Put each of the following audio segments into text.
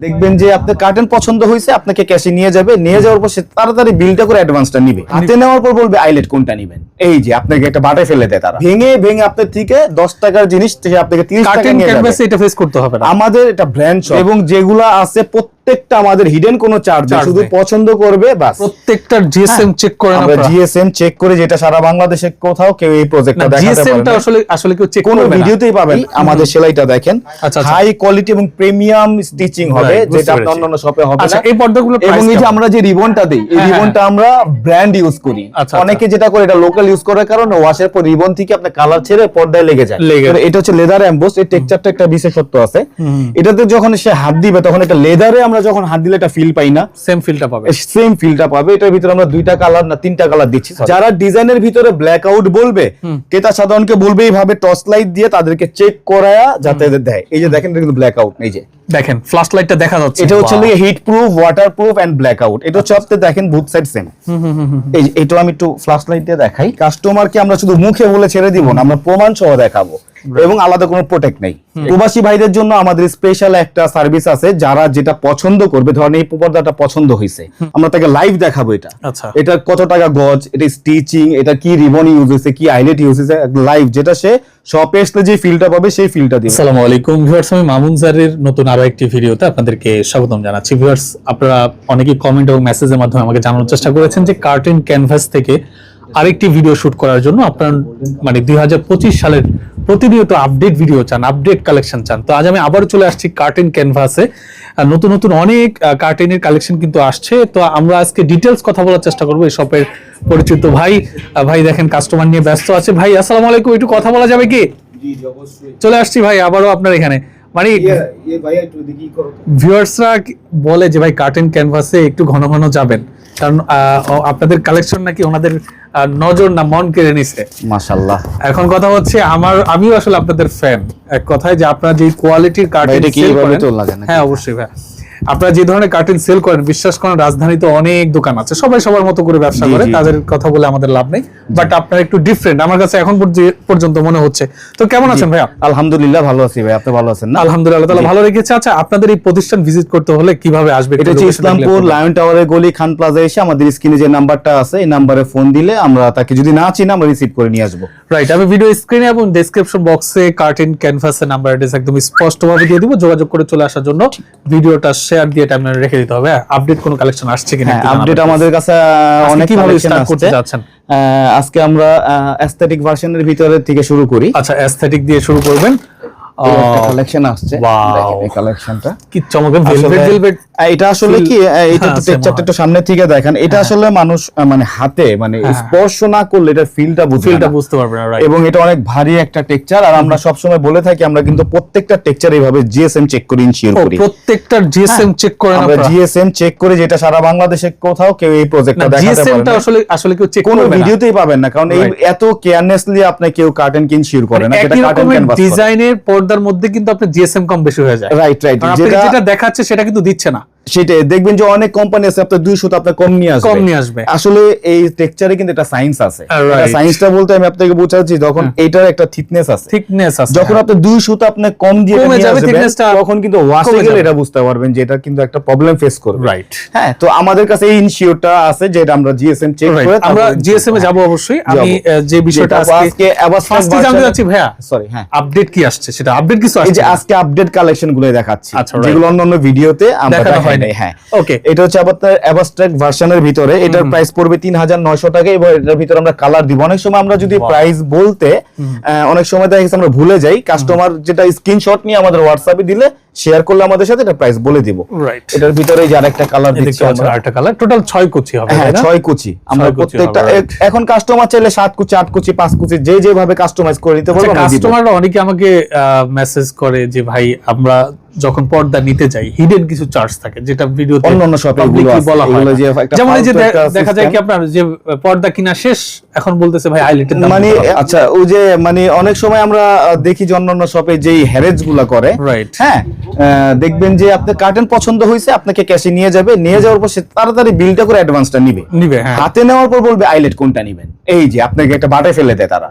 দেখবেন যে আপনার কার্টেন পছন্দ হয়েছে আপনাকে ক্যাশে নিয়ে যাবে নিয়ে যাওয়ার পর সে তাড়াতাড়ি বিলটা করে অ্যাডভান্সটা নিবে। হাতে নেওয়ার পর বলবে আইলেট কোনটা নিবেন? এই যে আপনাকে একটা বাটে ফেলে দেয় তারা। ভেঙে ভেঙে আপনার থেকে দশ টাকার জিনিস থেকে আপনাকে তিরিশ টাকা নিয়ে যাবে। এটা ফেস করতে হবে আমাদের এটা ব্র্যান্ড এবং যেগুলো আছে প্রত্যেকটা আমাদের হিডেন কোনো চার্জ শুধু পছন্দ করবে বাস প্রত্যেকটার জিএসএম চেক হ্যাঁ। আমরা জিএসএম চেক করে যেটা সারা বাংলাদেশে কোথাও কেউ এই প্রজেক্টটা দেখাতে জিএসএম টা আসলে আসলে কেউ চেক কোন ভিডিওতেই পাবেন। আমাদের সেলাইটা দেখেন। আচ্ছা, আচ্ছা। হাই কোয়ালিটি এবং প্রিমিয়াম স্টিচিং হবে যেটা আপনার পেরেছি। অন্যান্য শপে হবে আচ্ছা না এই পর্দাগুলো এবং এই যে আমরা যে রিবনটা দিই এই হ্যাঁ, হ্যাঁ। রিবনটা আমরা ব্র্যান্ড ইউজ করি। আচ্ছা, অনেকে যেটা করে এটা লোকাল ইউজ করার কারণে ওয়াশের পর রিবন থেকে আপনার কালার ছেড়ে পর্দায় লেগে যায়। এটা হচ্ছে লেদার এমবোস এই টেক্সচারটা একটা বিশেষত্ব আছে। এটাতে যখন সে হাত দিবে তখন এটা লেদারে আমরা যখন হাত দিলে এটা ফিল পাই না। সেম ফিলটা পাবে। সেম ফিলটা পাবে। এটার ভিতরে আমরা দুইটা কালার না তিনটা কালার দিচ্ছি। যারা ডিজাইনের ভিতরে ব্ল্যাক আউট বলবে ক্রেতা সাধারণকে বলবে এইভাবে টর্চ লাইট দিয়ে তাদেরকে চেক করায়া যাতে দেয়। এই যে দেখেন এটা কিন্তু ব্ল্যাক আউট এই যে। দেখেন ফ্ল্যাশ লাইটটা দেখা যাচ্ছে। এটা হচ্ছে Wow. Heatproof waterproof and blackout এটা হচ্ছে আপনি দেখেন বুথ সাইড সেম এই যে এটা আমি একটু ফ্ল্যাশ লাইট দিয়ে দেখাই। কাস্টমারকে আমরা শুধু মুখে বলে ছেড়ে দিব না আমরা প্রমাণ সহ দেখাবো। এবং আলাদা কোনো প্রোটেক্ট নেই। প্রবাসী ভাইদের জন্য আমাদের স্পেশাল একটা সার্ভিস আছে যারা যেটা পছন্দ করবে ধরেন এই পর্দাটা পছন্দ হয়েছে আমরা তাকে লাইভ দেখাবো এটা। আচ্ছা। এটা কত টাকা গজ এটা স্টিচিং এটা কি রিবন ইউজ হয়েছে কি আইলেট ইউজ হয়েছে লাইভ যেটা সে শপে আসলে যে ফিলটা পাবে সেই ফিলটা দিবে। আসসালামু আলাইকুম। ভিউয়ার্স আমি মামুন জারের নতুন আরও একটি ভিডিওতে আপনাদেরকে স্বাগতম জানাচ্ছি। ভিউয়ার্স আপনারা অনেকেই কমেন্ট এবং মেসেজের মাধ্যমে আমাকে জানানোর চেষ্টা করেছেন যে কার্টেন ক্যানভাস থেকে আরেকটি ভিডিও শুট করার জন্য আপনার মানে দুই সালের প্রতিনিয়ত আপডেট ভিডিও চান আপডেট কালেকশন চান। তো আজ আমি আবারও চলে আসছি কার্টেন ক্যানভাসে নতুন নতুন অনেক কার্টেনের কালেকশন কিন্তু আসছে। তো আমরা আজকে ডিটেলস কথা বলার চেষ্টা করব এই শপের পরিচিত ভাই। ভাই দেখেন কাস্টমার নিয়ে ব্যস্ত আছে। ভাই আসসালামু আলাইকুম একটু কথা বলা যাবে কি? চলে আসছি ভাই আবারও আপনার এখানে। মানে ভিউয়ার্সরা বলে যে ভাই কার্টেন ক্যানভাসে একটু ঘন ঘন যাবেন? কারণ আহ, আপনাদের কালেকশন নাকি ওনাদের নজর না মন কেড়ে নিছে? মাশাআল্লাহ। এখন কথা হচ্ছে আমার আমিও আসলে আপনাদের ফ্যান এক কথায় যে আপনারা যে কোয়ালিটির কার্টেন এটা কি সেল করেন তোলা হ্যাঁ অবশ্যই ভাই আপনারা যে ধরনের কার্টেন সেল করেন বিশ্বাস করেন রাজধানীতে অনেক দোকান আছে। সবাই সবার মতো করে ব্যবসা করে। তাদের কথা বলে আমাদের লাভ নেই। বাট আপনারা একটু ডিফারেন্ট আমার কাছে এখন পর্যন্ত মনে হচ্ছে। তো কেমন আছেন ভাইয়া? আলহামদুলিল্লাহ ভালো আছি ভাই আপনি ভালো আছেন না? আলহামদুলিল্লাহ তাআলা ভালো রেখেছে। আচ্ছা আপনাদের এই প্রতিষ্ঠান ভিজিট করতে হলে কীভাবে আসবে? এটা হচ্ছে ইসলামপুর লায়ন টাওয়ারের গলি খান প্লাজা এসে আমাদের স্ক্রিনে যে নাম্বারটা আছে এই নাম্বারে ফোন দিলে আমরা তাকে যদি না চিনি আমরা রিসিভ করে নিয়ে আসব। রাইট আমি ভিডিও স্ক্রিনে এবং ডেসক্রিপশন বক্সে কার্টেন ক্যানভাসের নাম্বার অ্যাড্রেস একদম স্পষ্টভাবে দিয়ে দিব। যোগাযোগ করে চলে আসার জন্য ভিডিওটা শেয়ার দিয়ে টাইম রেখে দিতে হবে। আপডেট কোনো কালেকশন আসছে কিনা হ্যাঁ। আপডেট আমাদের কাছে অনেক কালেকশন স্টার্ট করতে যাচ্ছেন? আজকে আমরা অ্যাস্থেটিক ভার্সনের ভিতরে থেকে শুরু করি। আচ্ছা অ্যাস্থেটিক দিয়ে শুরু করবেন। কালেকশন আসছে। এই কালেকশনটা কি চমকে ভেলভেট ভেলভেট এটা আসলে কি এটা হ্যাঁ, একটু আছে টেক্সচারটা একটু সামনে থেকে দেখেন। এটা আসলে মানুষ মানে হাতে মানে হ্যাঁ। স্পর্শ না করলে এটা ফিলটা ফিলটা বুঝতে পারবেন রাইট এবং এটা অনেক ভারী একটা টেক্সচার আর আমরা সব সময় বলে থাকি আমরা কিন্তু প্রত্যেকটা টেক্সচার এইভাবে জিএসএম চেক করে ইনশিওর করি। প্রত্যেকটার জিএসএম চেক আমরা জিএসএম চেক করে যেটা সারা বাংলাদেশে কোথাও কেউ এই প্রজেক্টটা দেখাতে পারে না। আসলে আসলে কেউ চেক কোন ভিডিওতেই পাবেন না কারণ এই এত কেয়ারনেসলি আপনি কেউ কার্টেন কিন শিওর করে না মানে কার্টেন ক্যানভাস ডিজাইনের পর্দার মধ্যে কিন্তু আপনার জিএসএম কম বেশি হয়ে যায়। রাইট রাইট যেটা দেখাচ্ছে সেটা কিন্তু দিচ্ছে না। সেটাই দেখবেন যে অনেক কোম্পানি আছে আপনার 200 তে আপনার কম নিয়ে আসবে। কম নিয়ে আসবে। আসলে এই টেক্সচারে কিন্তু একটা সায়েন্স আছে। সায়েন্সটা বলতে আমি আপনাকে বোঝাচ্ছি যখন এইটার একটা থিকনেস আছে। থিকনেস আছে যখন আপনি দুই সুতো আপনি কম দিয়ে কমে যাবে, আসবেন, thickness টা তখন কিন্তু ওয়াশে গেলে এটা বুঝতে পারবেন যে এটা কিন্তু একটা প্রবলেম ফেস করবে। রাইট হ্যাঁ তো আমাদের কাছে এই ইনশিওরটা আছে যেটা আমরা জিএসএম চেক করে আমরা জিএসএম এ যাব অবশ্যই। আমি যে বিষয়টা আজকে ফার্স্টে জানতে যাচ্ছি ভাইয়া। সরি হ্যাঁ। আপডেট কি আসছে সেটা? আপডেট কিছু এই যে আজকে আপডেট কালেকশনগুলো দেখাচ্ছি। আচ্ছা. যেগুলো অন্যান্য ভিডিওতে আমরা দেখানো হয়নি। হ্যাঁ। ওকে এটা হচ্ছে অ্যাবস্ট্রাক্ট ভার্সনের ভিতরে। এটার প্রাইস পড়বে তিন হাজার নয়শো টাকা এবং এটার ভিতরে আমরা কালার দিব। অনেক সময় আমরা যদি প্রাইস বলতে অনেক সময় দেখা গেছে আমরা ভুলে যাই। কাস্টমার যেটা স্ক্রিনশট নিয়ে আমাদের হোয়াটসঅ্যাপে দিলে শেয়ার করলে আমাদের সাথে এটা প্রাইস বলে দিব। রাইট এটার ভিতরে যে আরেকটা কালার দিচ্ছি আমরা। আরেকটা কালার টোটাল 6 কুচি হবে হ্যাঁ তাই না? ছয় কুচি। আমরা প্রত্যেকটা এখন কাস্টমার চাইলে সাত কুচি আট কুচি পাঁচ কুচি যে যেভাবে কাস্টমাইজ করে নিতে পারব। কাস্টমাররা অনেকে আমাকে মেসেজ করে যে ভাই আমরা যখন পর্দা নিতে যাই হিডেন কিছু চার্জ থাকে যেটা ভিডিওতে অন্য এগুলো আছে। বলা হয় যে যেমন এই যে দেখা যায় কি আপনার যে পর্দা কিনা শেষ এখন বলতেছে ভাই হাইলাইটের দাম মানে আচ্ছা ওই যে মানে অনেক সময় আমরা দেখি যে অন্যান্য শপে যেই হ্যারেজগুলা করে রাইট হ্যাঁ দেখবেন যে আপনার কার্টেন পছন্দ হয়েছে আপনাকে ক্যাশে নিয়ে যাবে। নিয়ে যাওয়ার পর সে তাড়াতাড়ি বিলটা করে অ্যাডভান্সটা নিবে। নিবে হ্যাঁ। হাতে নেওয়ার পর বলবে আইলেট কোনটা নিবেন? এই যে আপনাকে একটা বাটে ফেলে দেয় তারা।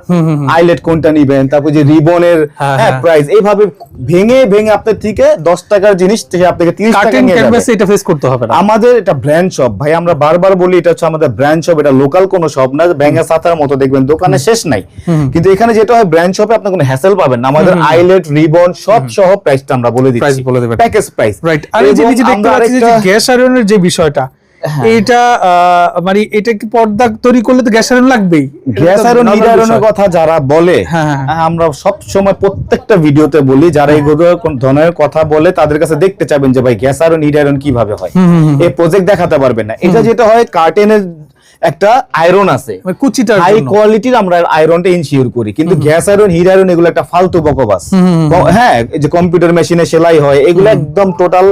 আইলেট কোনটা নিবেন? তারপর যে রিবনের হ্যাঁ, হ্যাঁ। প্রাইস এইভাবে ভেঙে ভেঙে আপনার থেকে দশ টাকার জিনিস থেকে আপনাকে তিরিশ টাকা নিয়ে যাবে। এটা ফেস করতে হবে আমাদের এটা ব্র্যান্ড শপ ভাই আমরা বারবার বলি এটা হচ্ছে আমাদের ব্র্যান্ড শপ এটা লোকাল কোনো শপ না। ব্যাঙ্গা সাতার মতো দেখবেন দোকানে শেষ নাই। কিন্তু এখানে যেটা হয় ব্র্যান্ড শপে আপনার কোনো হ্যাসেল পাবেন না। আমাদের আইলেট রিবন সব সহ প্রাইসটা আমরা বলে দিচ্ছি। Price বলে দেবেন। প্যাকেজ প্রাইস রাইট আর এই যে নিচে দেখতে পাচ্ছি যে গ্যাস আয়রনের যে বিষয়টা হ্যাঁ। আহ, মানে এটা কি পর্দা তৈরি করলে তো গ্যাস আয়রন লাগবেই? গ্যাস আয়রন normal হিট আয়রনের কথা যারা বলে হ্যাঁ, হ্যাঁ। আমরা সব সময় প্রত্যেকটা ভিডিওতে বলি যারা এই কোন ধরনের কথা বলে তাদের কাছে দেখতে চাবেন যে ভাই গ্যাস আয়রন হিট আয়রন কীভাবে হয়? এই প্রজেক্ট দেখাতে পারবেন না। এটা যেটা হয় কার্টেনের একটা আয়রন আছে। কুচিটার হাই কোয়ালিটির আমরা আয়রনটা ইনসিওর করি। কিন্তু গ্যাস আয়রন হিট আয়রন এগুলো একটা ফালতু বকবাস। হ্যাঁ যে কম্পিউটার মেশিনে সেলাই হয় এগুলো একদম টোটাল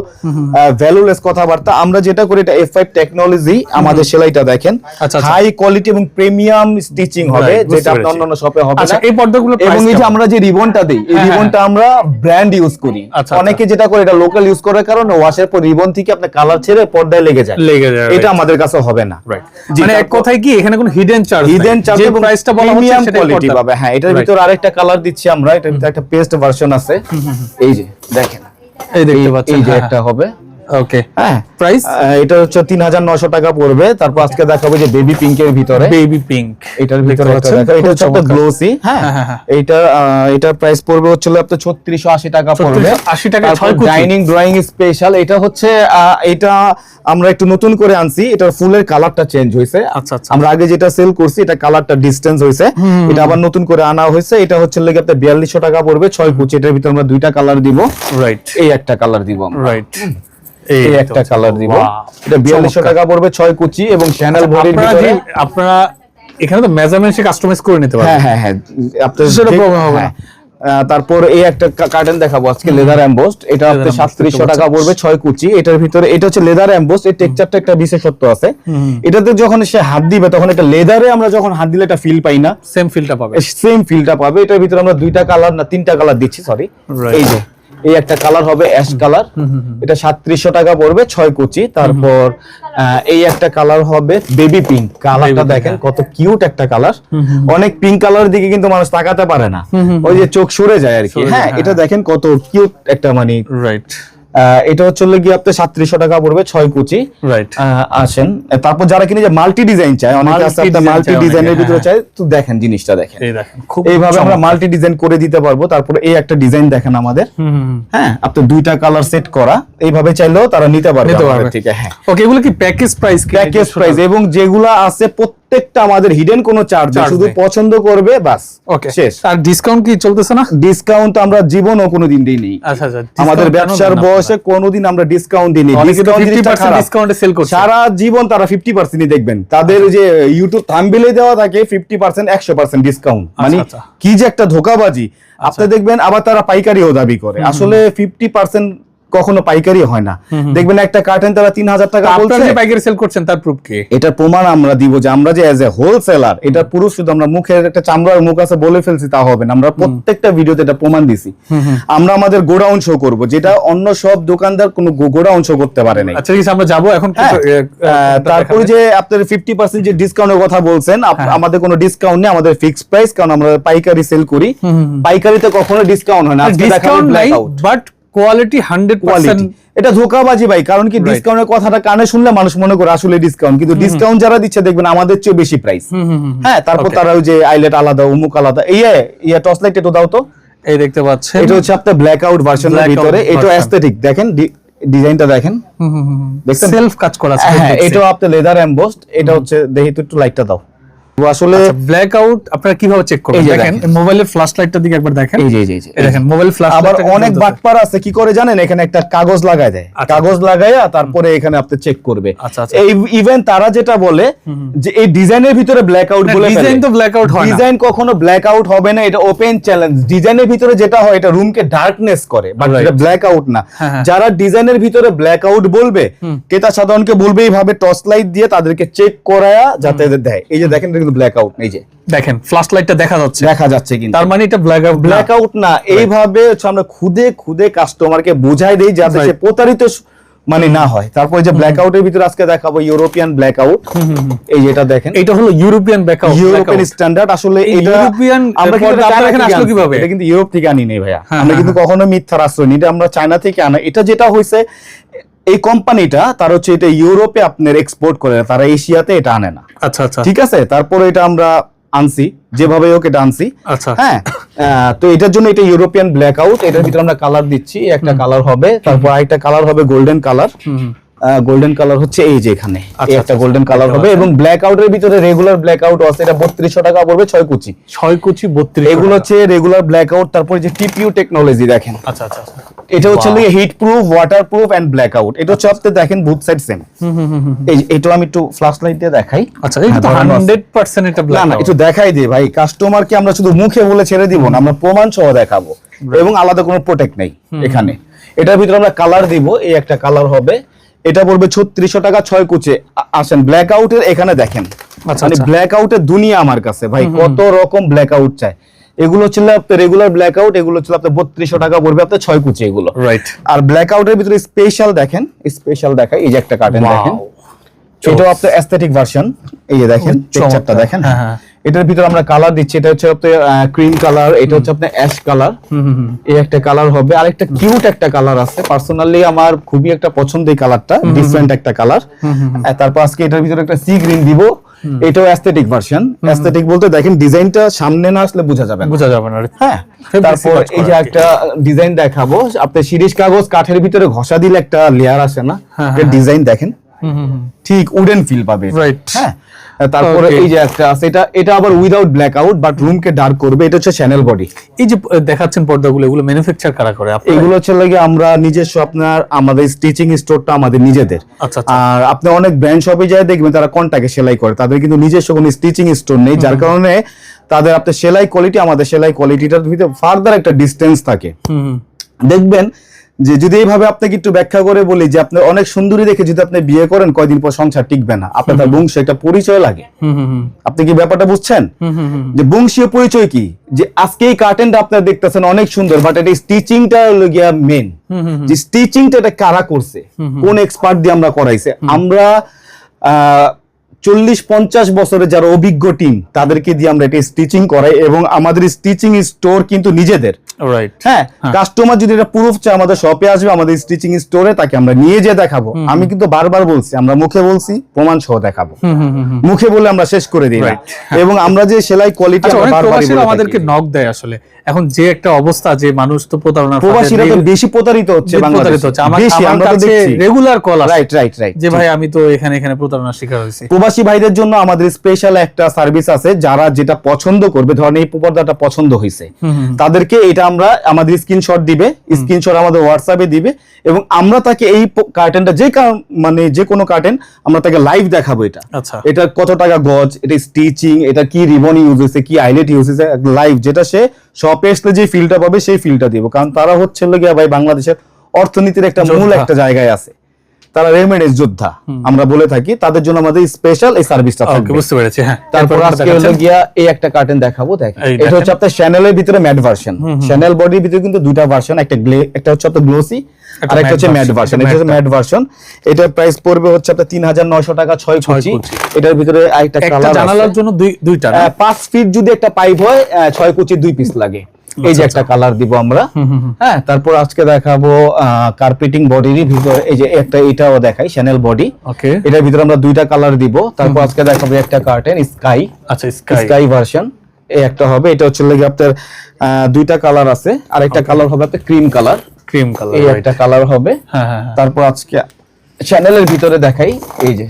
ভ্যালুলেস কথাবার্তা। আমরা যেটা করি এটা এফ ফাইভ টেকনোলজি আমাদের সেলাইটা দেখেন। আচ্ছা, আচ্ছা। হাই কোয়ালিটি এবং প্রিমিয়াম স্টিচিং হবে যেটা আপনার অন্যান্য শপে হবে আচ্ছা না এই পর্দাগুলো এবং এই যে আমরা যে রিবনটা দিই এই হ্যাঁ, রিবনটা আমরা ব্র্যান্ড ইউজ করি। আচ্ছা, অনেকে যেটা করে এটা লোকাল ইউজ করার কারণে ওয়াশের পর রিবন থেকে আপনার কালার ছেড়ে পর্দায় লেগে যায়। লেগে যায়, এটা আমাদের কাছে হবে না। রাইট মানে এক কথায় কি এখানে কোনো হিডেন চার্জ হিডেন চার্জ এবং প্রাইসটা বলা হচ্ছে প্রিমিয়াম কোয়ালিটি পাবে হ্যাঁ এটার ভিতর আরেকটা কালার দিচ্ছি আমরা এটার ভিতরে একটা পেস্ট ভার্সন আছে। এই যে দেখেন। এই দেখতে এই- পাচ্ছেন। এই যে হ্যাঁ, একটা হবে। ওকে হ্যাঁ। প্রাইস এটা হচ্ছে তিন হাজার নশো টাকা পড়বে। তারপর আজকে দেখাবো যে বেবি পিঙ্কের ভিতরে। বেবি পিঙ্ক এটার ভিতরে এটা হচ্ছে একটা গ্লোসি হ্যাঁ। আহ, এটার প্রাইস পড়বে হচ্ছে আপনার ছত্রিশশো আশি টাকা পড়বে। 3680 টাকায় ছয় কুচি। ডাইনিং ড্রয়িং স্পেশাল এটা হচ্ছে এটা আমরা একটু নতুন করে আনছি। এটার ফুলের কালারটা চেঞ্জ হয়েছে। আচ্ছা, আচ্ছা। আমরা আগে যেটা সেল করছি এটা কালারটা ডিস্টেন্স হয়েছে। এটা আবার নতুন করে আনা হয়েছে। এটা হচ্ছে লেগে আপনার বিয়াল্লিশশো টাকা পড়বে ছয় কুচি। এটার ভিতরে আমরা দুইটা কালার দিব। রাইট এই একটা কালার দিব রাইট এই একটা কালার দিব। এটা। টাকা পড়বে ছয় কুচি এবং চ্যানেল ভরির ভিতরে আপনারা এখানে তো মেজারমেন্ট কাস্টমাইজ করে নিতে হ্যাঁ পারবেন। হ্যাঁ হ্যাঁ আপনার সেটা problem হবে না। হ্যাঁ। তারপর এই একটা কার্টেন দেখাবো আজকে লেদার এমবোস্ট এটা embossed সাতত্রিশশো টাকা পড়বে ছয় কুচি। এটার ভিতরে এটা হচ্ছে লেদার এমবোস্ট এই টেক্সচারটা একটা বিশেষত্ব আছে। এটাতে যখন সে হাত দিবে তখন এটা লেদারে আমরা যখন হাত দিলে এটা ফিল পাই না। সেম ফিলটা পাবে। সেম ফিলটা পাবে। এটার ভিতরে আমরা দুইটা কালার না তিনটা কালার দিচ্ছি সরি এই যে এই একটা কালার হবে অ্যাশ কালার। এটা সাতত্রিশশো টাকা পড়বে ছয় কুচি। তারপর এই একটা কালার হবে বেবি পিঙ্ক। কালারটা দেখেন হ্যাঁ। কত কিউট একটা কালার। অনেক পিঙ্ক কালার দিকে কিন্তু মানুষ তাকাতে পারে না। ওই যে চোখ সরে যায় আর কি। হ্যাঁ হ্যাঁ। এটা দেখেন কত কিউট একটা মানে রাইট এটা হচ্ছে হলো গিয়ে আপনার সাতত্রিশশো টাকা পড়বে ছয় কুচি। রাইট আসেন। তারপর যারা কিনে যে মাল্টি ডিজাইন চায় অনেকে আছে মাল্টি ডিজাইনের ভিতরে হ্যাঁ। চায় তো দেখেন জিনিসটা দেখেন। এই দেখেন খুব এইভাবে আমরা মাল্টি ডিজাইন করে দিতে পারব। তারপরে এই একটা ডিজাইন দেখেন আমাদের। হ্যাঁ আপনি দুইটা কালার সেট করা এইভাবে চাইলেও তারা নিতে পারবে নিতে পারবে। থেকে হ্যাঁ। ওকে এগুলো কি প্যাকেজ প্রাইস প্যাকেজ প্রাইস এবং যেগুলো আছে প্রত্যেকটা আমাদের হিডেন কোনো চার্জ শুধু পছন্দ করবে বাস ওকে শেষ। আর ডিসকাউন্ট কি চলতেছে না? ডিসকাউন্ট আমরা জীবনও কোনোদিন দিইনি। আচ্ছা আচ্ছা আমাদের ব্যবসার বয়সে কোনোদিন আমরা ডিসকাউন্ট দিইনি। ডিসকাউন্ট 50% ডিসকাউন্টে সেল করছে। সারা জীবন তারা ফিফটি পার্সেন্টই দেখবেন। তাদের যে ইউটিউব থাম্বেলে দেওয়া থাকে ফিফটি পার্সেন্ট একশো পার্সেন্ট ডিসকাউন্ট মানে আচ্ছা। কি যে একটা ধোকাবাজি। আপনি দেখবেন আবার তারা পাইকারিও দাবি করে। আসলে ফিফটি পার্সেন্ট কখনো পাইকারি হয় না। দেখবেন একটা কার্টেন তারা তিন হাজার টাকা বলছে। পাইকারি সেল করছেন তার প্রুফ কি? এটার প্রমাণ আমরা দিব যে আমরা যে এজ এ হোলসেলার এটা পুরো শুধু আমরা মুখের একটা চামড়ার মুখ আছে বলে ফেলছি তা হবে না। আমরা প্রত্যেকটা ভিডিওতে এটা প্রমাণ দিছি। আমরা আমাদের গোডাউন শো করব যেটা অন্য সব দোকানদার কোনো গোডাউন শো করতে পারে নাই। আচ্ছা ঠিক আছে আমরা যাব এখন হ্যাঁ, তারপরে যে আপনার ফিফটি পার্সেন্ট যে ডিসকাউন্টের কথা বলছেন হ্যাঁ। আমাদের কোনো ডিসকাউন্ট নেই আমাদের ফিক্সড প্রাইস কারণ আমরা পাইকারি সেল করি। পাইকারিতে কখনো ডিসকাউন্ট হয় না। আজকে ডিসকাউন্ট নাই বাট কোয়ালিটি হান্ড্রেড কোয়ালিটি এটা ধোকাবাজি ভাই কারণ কি ডিসকাউন্টের কথাটা কানে শুনলে মানুষ মনে করে আসলে ডিসকাউন্ট কিন্তু ডিসকাউন্ট যারা দিচ্ছে দেখবেন আমাদের চেয়ে বেশি প্রাইস হ্যাঁ তারপর তারা ওই যে আইলেট আলাদা উমুক আলাদা। ইয়ে ইয়ে টর্চ লাইট একটু দাও তো। এই দেখতে পাচ্ছেন। এটা হচ্ছে আপনার ব্ল্যাক আউট ভার্সনের ভিতরে। এটা। অ্যাস্থেটিক দেখেন ডিজাইনটা দেখেন। দেখছেন? সেলফ কাজ করা আছে। হ্যাঁ এটাও আপনার লেদার এমবোস্ট এটা হচ্ছে দেখি তো একটু লাইটটা দাও। আসলে ব্ল্যাক আউট আপনারা কীভাবে চেক করবেন? দেখেন। মোবাইলের ফ্ল্যাশ লাইটটার দিকে একবার দেখেন। এই যে এই যে, দেখেন মোবাইল ফ্ল্যাশ আবার অনেক বাটপার আছে কি করে জানেন? এখানে একটা কাগজ লাগায় দেয়। আচ্ছা, কাগজ তারপরে এখানে আপনি চেক করবে। আচ্ছা, আচ্ছা। এই ইভেন তারা যেটা বলে যে এই ডিজাইনের ভিতরে বলে design তো হয় না। ডিজাইন কখনো হবে না এটা ওপেন চ্যালেঞ্জ ডিজাইনের ভিতরে যেটা হয় এটা রুমকে ডার্কনেস করে বাট এটা ব্ল্যাক আউট না। হ্যাঁ, হ্যাঁ। যারা ডিজাইনের ভিতরে ব্ল্যাক আউট বলবে ক্রেতা সাধারণকে বলবে এইভাবে টর্চ লাইট দিয়ে তাদেরকে চেক করায়া যাতে দেয়। এই যে দেখেন কিন্তু ব্ল্যাক আউট এই যে। দেখেন ফ্ল্যাশ লাইটটা দেখা যাচ্ছে। দেখা যাচ্ছে কিন্তু। তার মানে এটা ব্ল্যাক আউট ব্ল্যাক আউট না এইভাবে হচ্ছে আমরা খুদে খুদে কাস্টমারকে বুঝাই দেই যাতে সে প্রতারিত মানে না হয়। তারপরে যে ব্ল্যাক আউটের ভিতরে আজকে দেখাবো ইউরোপিয়ান ব্ল্যাক আউট এই যেটা দেখেন। এটা হলো European blackout European standard আসলে এটা ইউরোপিয়ান আমরা কিন্তু আপনার এখানে আসলো কীভাবে? এটা কিন্তু ইউরোপ থেকে আনি নেই ভাইয়া। হ্যাঁ, আমরা হ্যাঁ, কিন্তু কখনো মিথ্যার আশ্রয় নিই এটা আমরা চায়না থেকে আনা এটা যেটা হয়েছে এই কোম্পানিটা তার হচ্ছে এটা ইউরোপে আপনার এক্সপোর্ট করে তারা এশিয়াতে এটা আনে না। আচ্ছা আচ্ছা। ঠিক আছে? তারপরে এটা আমরা আনছি যেভাবে হোক এটা আনছি। আচ্ছা। হ্যাঁ তো এটার জন্য এটা ইউরোপিয়ান ব্ল্যাক আউট এটার ভিতরে আমরা কালার দিচ্ছি একটা কালার হবে তারপর আরেকটা কালার হবে গোল্ডেন কালার। গোল্ডেন কালার হচ্ছে এই যে এখানে। আচ্ছা, একটা আচ্ছা, গোল্ডেন কালার হবে এবং ব্ল্যাক আউটের ভিতরে রেগুলার ব্ল্যাক আউট আছে এটা বত্রিশশো টাকা পড়বে ছয় কুচি। ছয় কুচি বত্রিশ এগুলো হচ্ছে রেগুলার ব্ল্যাক আউট তারপরে যে টিপিউ টেকনোলজি দেখেন। আচ্ছা আচ্ছা আচ্ছা। এটা হচ্ছে heatproof waterproof and blackout এটা হচ্ছে আপনি দেখেন বুথ সাইড সেম। এই এটা আমি একটু ফ্ল্যাশ লাইট দিয়ে দেখাই। আচ্ছা হ্যাঁ, তো আছে। হান্ড্রেড পার্সেন্ট এটা না ব্ল্যাক না একটু দেখাই দিই ভাই। কাস্টমার কাস্টমারকে আমরা শুধু মুখে বলে ছেড়ে দিব না আমরা প্রমাণ সহ দেখাবো। এবং আলাদা কোনো প্রোটেক্ট নেই এখানে। এটার ভিতরে আমরা কালার দিব এই একটা কালার হবে। এটা পড়বে ছত্রিশশো টাকা ছয় কুচে। আসেন ব্ল্যাক আউটের এখানে দেখেন। আচ্ছা, মানে আচ্ছা। ব্ল্যাক আউটের দুনিয়া আমার কাছে ভাই কত রকম ব্ল্যাক আউট চাই। এগুলো ছিল আপনার রেগুলার ব্ল্যাক আউট এগুলো ছিল আপনার বত্রিশশো টাকা পড়বে আপনার ছয় কুচি এগুলো। রাইট আর ব্ল্যাক আউটের ভিতরে স্পেশাল দেখেন স্পেশাল দেখাই এই যে একটা কার্টেন দেখেন। এটাও আপনার অ্যাস্থেটিক ভার্সন এই যে দেখেন। টেক্সচারটা দেখেন। হ্যাঁ, হ্যাঁ। এটার ভিতরে আমরা কালার দিচ্ছি এটা হচ্ছে আপনার ক্রিম কালার এটা হচ্ছে আপনার অ্যাশ কালার এই একটা কালার হবে। আর একটা কিউট একটা কালার আছে। পার্সোনালি আমার খুবই একটা কালারটা ডিফারেন্ট একটা কালার তারপর আজকে এটার ভিতরে একটা সি গ্রিন দিব। এটাও অ্যাস্থেটিক ভার্সন অ্যাস্থেটিক বলতে দেখেন ডিজাইনটা সামনে না আসলে বোঝা যাবে না। বোঝা যাবে না। হ্যাঁ। তারপর এই যে একটা ডিজাইন দেখাবো। আপনার শিরিষ কাগজ কাঠের ভিতরে ঘষা দিলে একটা লেয়ার আসে না। হ্যাঁ, ডিজাইন দেখেন হুম হুম ঠিক উডেন ফিল পাবে। হ্যাঁ? তারপরে এই যে একটা আছে এটা এটা আবার উইদাউট ব্ল্যাক আউট বাট রুমকে ডার্ক করবে এটা হচ্ছে চ্যানেল বডি এই যে দেখাচ্ছেন পর্দাগুলো এগুলো ম্যানুফ্যাকচার কারা করে? এগুলো হচ্ছে লাগে আমরা নিজস্ব আপনার আমাদের স্টিচিং স্টোরটা আমাদের নিজেদের। আচ্ছা আচ্ছা। আর আপনি অনেক ব্র্যান্ড শপে যায় দেখবেন তারা কন্টাকে সেলাই করে। তাদের কিন্তু নিজস্ব কোনো স্টিচিং স্টোর নেই যার কারণে তাদের আপনার সেলাই কোয়ালিটি আমাদের সেলাই কোয়ালিটিটার ভিতরে ফার্দার একটা ডিস্টেন্স থাকে। দেখবেন যে যদি এইভাবে আপনাকে একটু ব্যাখ্যা করে বলি যে আপনি অনেক সুন্দরী দেখে যদি আপনি বিয়ে করেন কয়দিন পর সংসার টিকবে না। আপনার তার বংশ একটা পরিচয় লাগে। আপনি কি ব্যাপারটা বুঝছেন? যে বংশীয় পরিচয় কি? যে আজকে এই কার্টেনটা আপনারা দেখতেছেন অনেক সুন্দর বাট এটা স্টিচিংটা হলো গিয়া মেন যে স্টিচিংটা এটা কারা করছে? কোন এক্সপার্ট দিয়ে আমরা করাইছে? আমরা চল্লিশ পঞ্চাশ বছরের যারা অভিজ্ঞ টিম তাদেরকে দিয়ে আমরা এটা স্টিচিং করাই এবং আমাদের স্টিচিং স্টোর কিন্তু নিজেদের। হ্যাঁ কাস্টমার যদি এটা প্রুফ চায় আমাদের শপে আসবে আমাদের স্টিচিং স্টোরে তাকে আমরা নিয়ে যেয়ে দেখাবো। আমি কিন্তু বারবার বলছি আমরা মুখে বলছি প্রমাণ সহ দেখাবো। মুখে বলে আমরা শেষ করে দিই এবং আমরা যে সেলাই কোয়ালিটি আচ্ছা বলে আমাদেরকে নক দেয় আসলে। এখন যে একটা অবস্থা যে মানুষ তো প্রতারণার ফাঁদে প্রবাসীরা তো বেশি প্রতারিত হচ্ছে প্রতারিত হচ্ছে। আমার তো দেখছি। রেগুলার কল আসে। রাইট রাইট রাইট যে ভাই আমি তো এখানে এখানে প্রতারণার শিকার হয়েছি। প্রবাসী ভাইদের জন্য আমাদের স্পেশাল একটা সার্ভিস আছে যারা যেটা পছন্দ করবে ধরেন এই পর্দাটা পছন্দ হয়েছে তাদেরকে এটা আমরা আমাদের স্ক্রিনশট দিবে স্ক্রিনশট আমাদের হোয়াটসঅ্যাপে দিবে এবং আমরা তাকে এই কার্টেনটা যে মানে যে কোনো কার্টেন আমরা তাকে লাইভ দেখাবো এটা। আচ্ছা। এটা কত টাকা গজ এটা স্টিচিং এটা কি রিবন ইউজ হয়েছে কি আইলেট ইউজ হয়েছে লাইভ যেটা সে শপে আসলে যে ফিলটা পাবে সেই ফিলটা দিব। কারণ তারা হচ্ছে লোকে ভাই বাংলাদেশের অর্থনীতির একটা মূল একটা জায়গায় আছে। তারা রেমিডেন্স যোদ্ধা। আমরা বলে থাকি তাদের জন্য আমাদের স্পেশাল এই সার্ভিসটা ওকে থাকবে। বুঝতে পেরেছি হ্যাঁ। তারপর আজকে হলো গিয়া এই একটা কার্টেন দেখাবো দেখেন। এটা হচ্ছে আপনার চ্যানেলের ভিতরে ম্যাট ভার্সন চ্যানেল বডির ভিতরে কিন্তু দুইটা ভার্সন একটা গ্লে একটা হচ্ছে আপনার গ্লোসি আর একটা হচ্ছে ম্যাট ভার্সন এটা হচ্ছে ম্যাট ভার্সন এটার প্রাইস পড়বে হচ্ছে আপনার তিন হাজার নয়শো টাকা ছয় ছয় কুচি। কুচি। এটার ভিতরে আরেকটা একটা কালার জানালার জন্য দুই দুইটা না? পাঁচ ফিট যদি একটা পাইপ হয় আহ, ছয় কুচি দুই পিস লাগে। এই যে একটা কালার দিব আমরা। হ্যাঁ তারপর আজকে দেখাবো কার্পেটিং বডির ভিতরে এই যে একটা এটাও দেখাই চ্যানেল বডি ওকে। এটার ভিতরে আমরা দুইটা কালার দিব। তারপর আজকে দেখাবো একটা কার্টেন স্কাই আচ্ছা স্কাই স্কাই ভার্সন এই একটা হবে। এটা হচ্ছে লেগে আপনার দুইটা কালার আছে। আর একটা কালার হবে আপনার ক্রিম কালার ক্রিম কালার এই একটা কালার হবে। হ্যাঁ হ্যাঁ হ্যাঁ। তারপর আজকে চ্যানেলের ভিতরে দেখাই এই যে।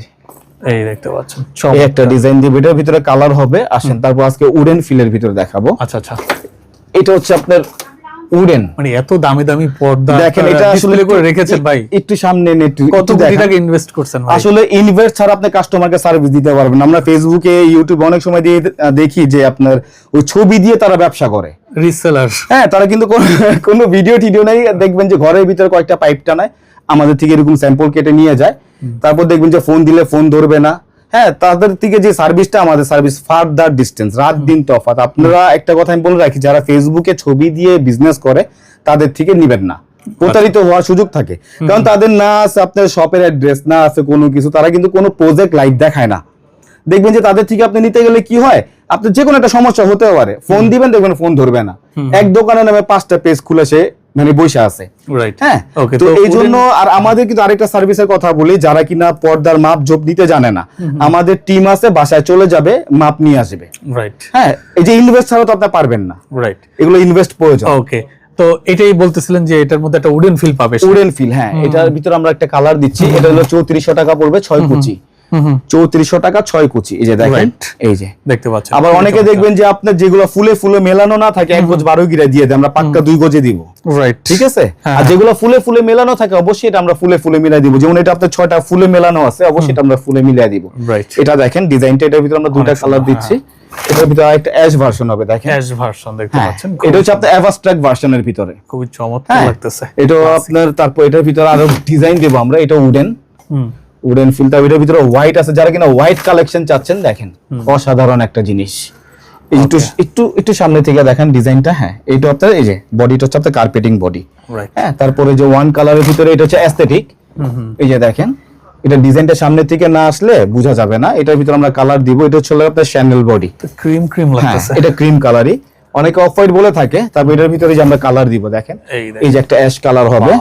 এই দেখতে পাচ্ছেন। এই একটা ডিজাইন দিব এটার ভিতরে কালার হবে। আসেন তারপর আজকে উডেন ফিলের ভিতরে দেখাবো। আচ্ছা আচ্ছা। এটা হচ্ছে আপনার উডেন। মানে এত দামি দামি পর্দা দেখেন এটা আসলে করে রেখেছেন ভাই। একটু সামনে একটু কত কোটি টাকা ইনভেস্ট করছেন ভাই। আসলে ইনভেস্ট ছাড়া আপনি কাস্টমারকে সার্ভিস দিতে পারবেন। আমরা ফেসবুকে ইউটিউবে অনেক সময় দিয়ে দেখি যে আপনার ওই ছবি দিয়ে তারা ব্যবসা করে। রিসেলার হ্যাঁ তারা কিন্তু কোনো কোনো ভিডিও টিডিও নাই। দেখবেন যে ঘরের ভিতরে কয়েকটা পাইপ টানায়। আমাদের থেকে এরকম স্যাম্পল কেটে নিয়ে যায়। তারপর দেখবেন যে ফোন দিলে ফোন ধরবে না। হ্যাঁ তাদের থেকে যে সার্ভিসটা আমাদের সার্ভিস ফার্দার ডিস্টেন্স রাত দিন তফাৎ। আপনারা একটা কথা আমি বলে রাখি যারা ফেসবুকে ছবি দিয়ে বিজনেস করে তাদের থেকে নিবেন না। প্রতারিত হওয়ার সুযোগ থাকে। কারণ তাদের না আছে আপনার শপের অ্যাড্রেস না আছে কোনো কিছু তারা কিন্তু কোনো প্রজেক্ট লাইট দেখায় না। দেখবেন যে তাদের থেকে আপনি নিতে গেলে কি হয় আপনার যে কোনো একটা সমস্যা হতে পারে। ফোন দিবেন দেখবেন ফোন ধরবে না। এক দোকানে নামে পাঁচটা পেজ খুলে সে মানে বসে আছে। হ্যাঁ? তো এই জন্য আর আমাদের কিন্তু আরেকটা সার্ভিসের কথা বলি যারা কিনা পর্দার মাপ জোপ দিতে জানে না আমাদের টিম আছে বাসায় চলে যাবে মাপ নিয়ে আসবে। রাইট হ্যাঁ এই যে ইনভেস্ট ছাড়া তো আপনি পারবেন না। রাইট এগুলো ইনভেস্ট প্রয়োজন। ওকে তো এটাই বলতেছিলেন যে এটার মধ্যে একটা উডেন ফিল পাবে। উডেন ফিল হ্যাঁ এটার ভিতরে আমরা একটা কালার দিচ্ছি এটা হলো চৌত্রিশশো টাকা পড়বে ছয় কুচি। চৌত্রিশশো টাকা ছয় কুচি। এই যে দেখেন এই যে। দেখতে পাচ্ছেন। আবার অনেকে দেখবেন যে আপনার যেগুলো ফুলে ফুলে মেলানো না থাকে এক গজ বারো গিরা দিয়ে দেয় আমরা পাক্কা দুই গোজে দিব। রাইট ঠিক আছে? হ্যাঁ, আর যেগুলো ফুলে ফুলে মেলানো থাকে অবশ্যই এটা আমরা ফুলে ফুলে মিলাই দিব। যেমন এটা আপনার ছয়টা ফুলে মেলানো আছে অবশ্যই এটা আমরা ফুলে মিলাই দিব। রাইট এটা দেখেন ডিজাইনটা এটার ভিতরে আমরা দুইটা কালার দিচ্ছি। এটার ভিতরে আরেকটা অ্যাশ ভার্সন হবে দেখেন। ক্যাশ ভার্সন দেখতে হ্যাঁ পাচ্ছেন। এটা হচ্ছে আপনার অ্যাভাস্ট্রাক্ট ভার্সনের ভিতরে। খুবই চমৎকার হ্যাঁ লাগতেছে। এটা আপনার তারপর এটার ভিতরে আরও ডিজাইন দেবো আমরা এটা উডেন উডেন ফিল্টার এটার ভিতরে হোয়াইট আছে। যারা কিনা হোয়াইট কালেকশন চাচ্ছেন দেখেন অসাধারণ একটা জিনিস। একটু একটু একটু সামনে থেকে দেখেন ডিজাইনটা হ্যাঁ এটা আপনার এই যে বডিটা হচ্ছে আপনার কার্পেটিং বডি হ্যাঁ তারপরে যে ওয়ান কালারের ভিতরে এটা হচ্ছে অ্যাস্থেটিক এই যে দেখেন এটা ডিজাইনটা সামনে থেকে না আসলে বোঝা যাবে না। এটার ভিতরে আমরা কালার দিব এটা হচ্ছে আপনার শ্যান্ডেল বডি ক্রিম ক্রিম লাগতেছে। এটা ক্রিম কালারই অনেকে অফ হোয়াইট বলে থাকে তারপর এটার ভিতরে যে আমরা কালার দিব দেখেন। এই যে একটা অ্যাশ কালার হবে।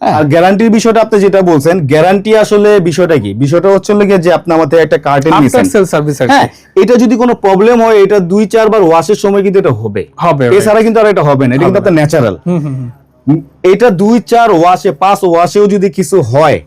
আর গ্যারান্টির বিষয়টা আপনি যেটা বলছেন গ্যারান্টি আসলে বিষয়টা কি? বিষয়টা হচ্ছে হলো গিয়ে যে আপনি আমাদের একটা কার্টেন আফটার নিছেন। সেল সার্ভিস হ্যাঁ এটা যদি কোনো প্রবলেম হয় এটা দুই চারবার ওয়াশের সময় কিন্তু এটা হবে। হবে. এছাড়া কিন্তু আর এটা হবে না এটা কিন্তু আপনার ন্যাচারাল হুম হুম হুম, এটা দুই চার ওয়াশে পাঁচ ওয়াশেও যদি কিছু হয়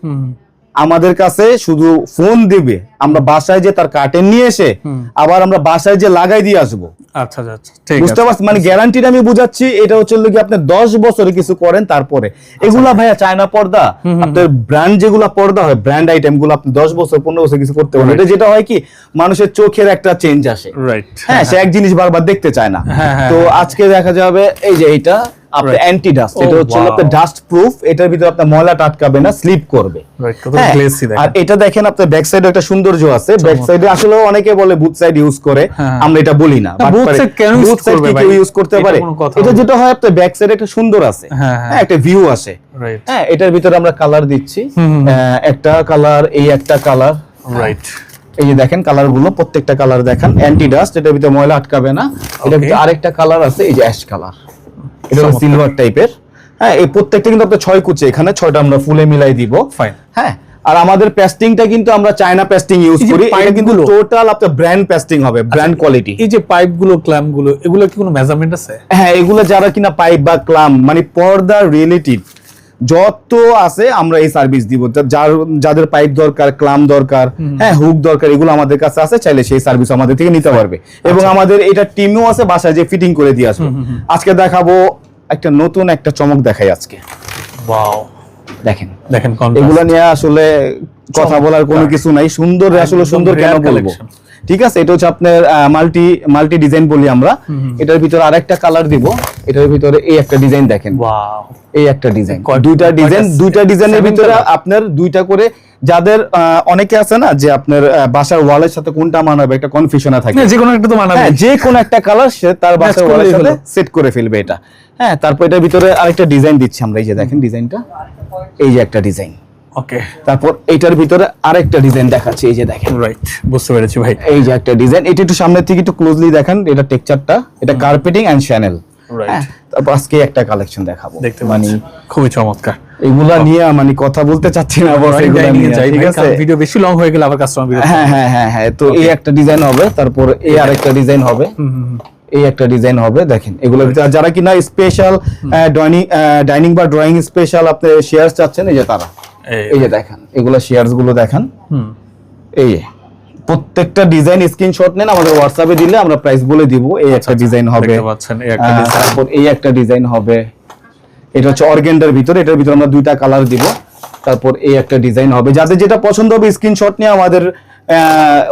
আমাদের কাছে শুধু ফোন দিবে। আমরা বাসায় যে তার কার্টেন নিয়ে এসে আবার আমরা বাসায় যে লাগাই দিয়ে আসব আচ্ছা আচ্ছা, আচ্ছা ঠিক বুঝতে পারছি মানে গ্যারান্টিটা আমি বুঝাচ্ছি এটা হচ্ছে কি আপনি দশ বছরে কিছু করেন তারপরে। এগুলা ভাইয়া চায়না পর্দা আপনার ব্র্যান্ড যেগুলা পর্দা হয় ব্র্যান্ড আইটেমগুলো আপনি দশ বছর পনেরো বছর কিছু করতে পারেন। এটা যেটা হয় কি মানুষের চোখের একটা চেঞ্জ আসে। রাইট হ্যাঁ সে এক জিনিস বারবার দেখতে চায় না। হ্যাঁ, হ্যাঁ, তো আজকে দেখা যাবে এই যে এইটা আপনার অ্যান্টি ডাস্ট এটা হচ্ছে আপনার ডাস্ট প্রুফ এটার ভিতরে আপনার ময়লা টাটকাবে না স্লিপ করবে। হ্যাঁ, আর এটা দেখেন আপনার ব্যাক সাইডে একটা সৌন্দর্য আছে। ব্যাক সাইডে আসলে অনেকে বলে বুথ সাইড ইউজ করে হ্যাঁ। আমরা এটা বলি না। কেন বুথ সাইড করবে ভাই? কেউ ইউজ করতে পারে? এটা যেটা হয় আপনার ব্যাক সাইডে একটা সুন্দর আছে। হ্যাঁ, হ্যাঁ। হ্যাঁ একটা ভিউ আসে। হ্যাঁ এটার ভিতরে আমরা কালার দিচ্ছি। একটা কালার এই একটা কালার রাইট এই যে দেখেন কালারগুলো প্রত্যেকটা কালার দেখেন। অ্যান্টি ডাস্ট এটার ভিতরে ময়লা আটকাবে না। এটার ভিতরে আরেকটা কালার আছে এই যে অ্যাশ কালার এটা সিলভার টাইপের হ্যাঁ এই প্রত্যেকটা কিন্তু আপনার ছয় কুচি এখানে ছয়টা আমরা ফুলে মিলাই দিব। ফাইন হ্যাঁ আর আমাদের প্যাস্টিংটা কিন্তু আমরা চায়না প্যাস্টিং ইউজ করি। এটা কিন্তু টোটাল আপনার ব্র্যান্ড প্যাস্টিং হবে ব্র্যান্ড কোয়ালিটি এই যে পাইপগুলো ক্লামগুলো এগুলো কি কোনো মেজারমেন্ট আছে? হ্যাঁ এগুলো যারা কিনা পাইপ বা ক্লাম মানে পর্দা রিলেটিভ যত আছে আমরা এই সার্ভিস দিব। যার যাদের পাইপ দরকার ক্লাম দরকার হ্যাঁ হুক দরকার এগুলো আমাদের কাছে আছে চাইলে সেই সার্ভিস আমাদের থেকে নিতে পারবে। এবং আচ্ছা। আমাদের এটা টিমও আছে বাসায় যে ফিটিং করে দিয়ে আসবে। আজকে দেখাবো একটা নতুন একটা চমক দেখাই আজকে। ওয়াও দেখেন। দেখেন এগুলো নিয়ে আসলে কথা বলার কোনো কিছু নাই। সুন্দর আসলে সুন্দর কেন বলব। ঠিক আছে? এটা হচ্ছে আপনার মাল্টি মাল্টি ডিজাইন বলি আমরা। এটার ভিতরে আরেকটা কালার দিব। এটার ভিতরে এই একটা ডিজাইন দেখেন। এই একটা ডিজাইন দুইটা ডিজাইন দুইটা ডিজাইনের ভিতরে আপনার দুইটা করে যাদের আহ, অনেকে আছে না যে আপনার বাসার ওয়ালের সাথে কোনটা মানাবে একটা কনফিউশনে থাকে। যে কোনো একটা তো মানাবে হ্যাঁ যে কোন একটা কালার সে তার বাসার ওয়ালের সাথে সেট করে ফেলবে এটা। হ্যাঁ তারপর এটার ভিতরে আরেকটা ডিজাইন দিচ্ছি আমরা এই যে দেখেন ডিজাইনটা এই যে একটা ডিজাইন ওকে তারপর এইটার ভিতরে আরেকটা ডিজাইন দেখাচ্ছি এই যে দেখেন। রাইট বুঝতে পেরেছি ভাই। এই যে একটা ডিজাইন এটা একটু সামনের থেকে একটু ক্লোজলি দেখেন এটা টেক্সচারটা এটা কার্পেটিং এন্ড চ্যানেল Right. তারপর আজকে একটা কালেকশন দেখাবো। দেখতে মানে মানে খুবই চমৎকার। এগুলা নিয়ে মানে কথা বলতে চাচ্ছি না বস এগুলা নিয়ে ঠিক আছে? ভিডিও বেশি লং হয়ে গেলে আবার কাস্টমার হ্যাঁ হ্যাঁ। হ্যাঁ হ্যাঁ তো এই একটা ডিজাইন হবে তারপর এই আরেকটা ডিজাইন হবে। এই একটা ডিজাইন হবে দেখেন এগুলোর ভিতরে যারা কিনা স্পেশাল ডাইনিং ডাইনিং বা ড্রয়িং স্পেশাল আপনি শেয়ার চাচ্ছেন এই যে তারা। এই- যে দেখেন এগুলো শেয়ারসগুলো দেখেন। হুম। এই প্রত্যেকটা ডিজাইন স্ক্রিনশট নেন আমাদের হোয়াটসঅ্যাপে দিলে আমরা প্রাইস বলে দিব এই একটা ডিজাইন হবে। একটা ডিজাইন তারপর এই একটা ডিজাইন হবে। এটা হচ্ছে অর্গেন্ডার ভিতর এটার ভিতর আমরা দুইটা কালার দিব। তারপর এই একটা ডিজাইন হবে। যাদের যেটা পছন্দ হবে স্ক্রিনশট নিয়ে আমাদের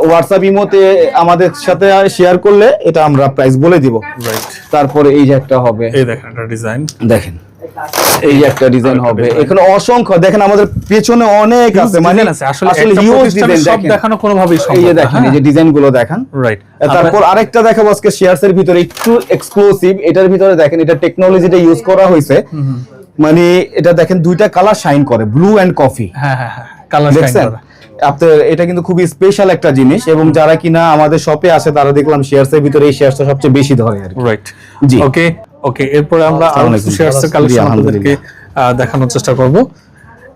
হোয়াটসঅ্যাপ ইমোতে আমাদের সাথে শেয়ার করলে এটা আমরা প্রাইস বলে দিব। রাইট তারপরে এই যে একটা হবে। এই দেখেন একটা ডিজাইন দেখেন। এই একটা ডিজাইন হবে। এখানে অসংখ্য দেখেন আমাদের পেছনে অনেক আছে মানে আসলে আসলে হিউজ ডিজাইন সব দেখেন। দেখানো কোনোভাবেই এই সম্ভব যে দেখেন এই হ্যাঁ? যে ডিজাইনগুলো দেখেন। রাইট তারপর আরেকটা দেখাবো আজকে শেয়ারস এর ভিতরে একটু এক্সক্লুসিভ এটার ভিতরে দেখেন এটা টেকনোলজিটা ইউজ করা হয়েছে। মানে এটা দেখেন দুইটা কালার শাইন করে ব্লু এন্ড কফি হ্যাঁ হ্যাঁ হ্যাঁ কালার শাইন দেখছেন? করা। আপনার এটা কিন্তু খুবই স্পেশাল একটা জিনিস এবং যারা কিনা আমাদের শপে আসে তারা দেখলাম শেয়ারস এর ভিতরে এই শেয়ারসটা সবচেয়ে বেশি ধরে আর রাইট জি। ওকে ওকে এরপরে আমরা আরও কিছু আলাইকুম। শেয়ারস কালেকশন আপনাদেরকে দেখানোর চেষ্টা করব।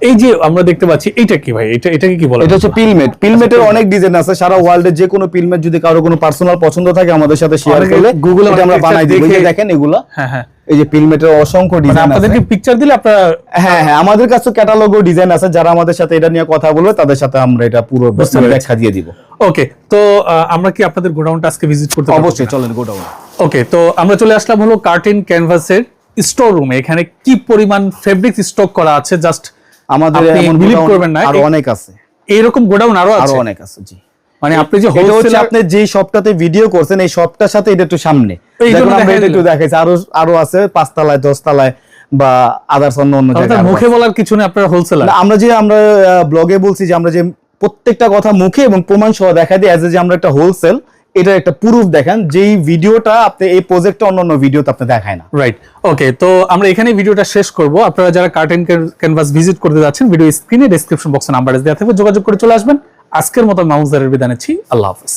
এই যে আমরা দেখতে পাচ্ছি এটা কি ভাই? এটা এটাকে কি বলে এটা হচ্ছে পিলমেট পিলমেটের অনেক ডিজাইন আছে। সারা ওয়ার্ল্ডের যে কোনো পিলমেট যদি কারও কোনো পার্সোনাল পছন্দ থাকে আমাদের সাথে শেয়ার করলে এটা আমরা বানাই দিই দেখেন এগুলা। হ্যাঁ হ্যাঁ। এই যে পিলমেটের অসংখ্য মানে ডিজাইন আছে। আপনাদেরকে পিকচার দিলে আপনারা হ্যাঁ হ্যাঁ আমাদের কাছে ক্যাটালগও ডিজাইন আছে যারা আমাদের সাথে এটা নিয়ে কথা বলবে তাদের সাথে আমরা এটা পুরো ব্যাখ্যা দিয়ে দিব। ওকে তো আমরা কি আপনাদের গোডাউনটা আজকে ভিজিট করতে অবশ্যই চলেন গোটাউন ওকে তো আমরা চলে আসলাম হলো কার্টেন ক্যানভাসের স্টোর রুমে এখানে কি পরিমাণ ফেব্রিক স্টক করা আছে? জাস্ট আমাদের এমন গোডাউন করবেন না, আরও অনেক আছে। এইরকম গোডাউন আরও আরও অনেক আছে জি। মানে আপনি যে আপনি যেই শপটাতে ভিডিও করছেন এই শপটার সাথে এটা একটু সামনে। এই জন্য দেখুন আমরা এটা একটু দেখাইছি। আরও আরও আছে পাঁচতলায় দশতলায় বা আদার্স অন্য অন্য জায়গায় মুখে বলার কিছু নেই আপনারা হোলসেলার আমরা যে আমরা ব্লগে বলছি যে আমরা যে প্রত্যেকটা কথা মুখে এবং প্রমাণ সহ দেখা দিই অ্যাজ যে আমরা একটা হোলসেল এটা একটা প্রুফ দেখেন যেই ভিডিওটা আপনি এই প্রজেক্টটা অন্যান্য ভিডিওতে আপনি দেখায় না। রাইট ওকে তো আমরা এখানে ভিডিওটা শেষ করব। আপনারা যারা কার্টেন ক্যানভাস ভিজিট করতে যাচ্ছেন ভিডিও স্ক্রিনে ডেসক্রিপশন বক্সে নাম্বার দেওয়া থাকবে যোগাযোগ করে চলে আসবেন। আজকের মতো মামুজারের বিদায় নিচ্ছি। আল্লাহ হাফেজ।